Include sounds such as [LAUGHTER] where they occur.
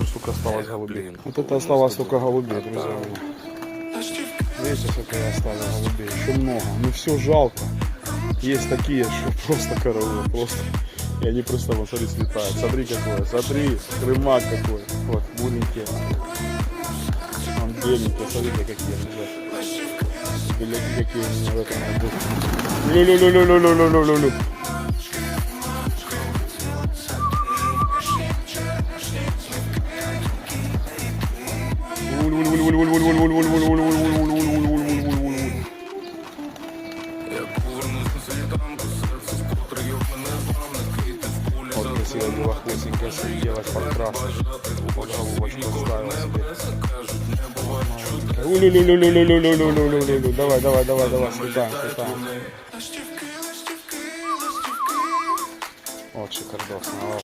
сколько осталось голубей. Вот это осталось только голубей, друзья мои. Видите, сколько я оставил голубей? Еще много. Ну все жалко. Есть такие, что [LAUGHS] просто коровы, просто. И они просто, вот смотри, слетают. Смотри какой, смотри, крымак какой. Вот, буленькие. Он беленький, смотрите, какие лежат. Беляки какие у меня в этом году. Лю-лю-лю-лю-лю-лю-лю-лю-лю. Вот красивая белохвостенькая сиделась подкрасна. Вот головочку ставила себе. Давай, давай, давай, давай, слетаем, слетаем. Вот шикардосно.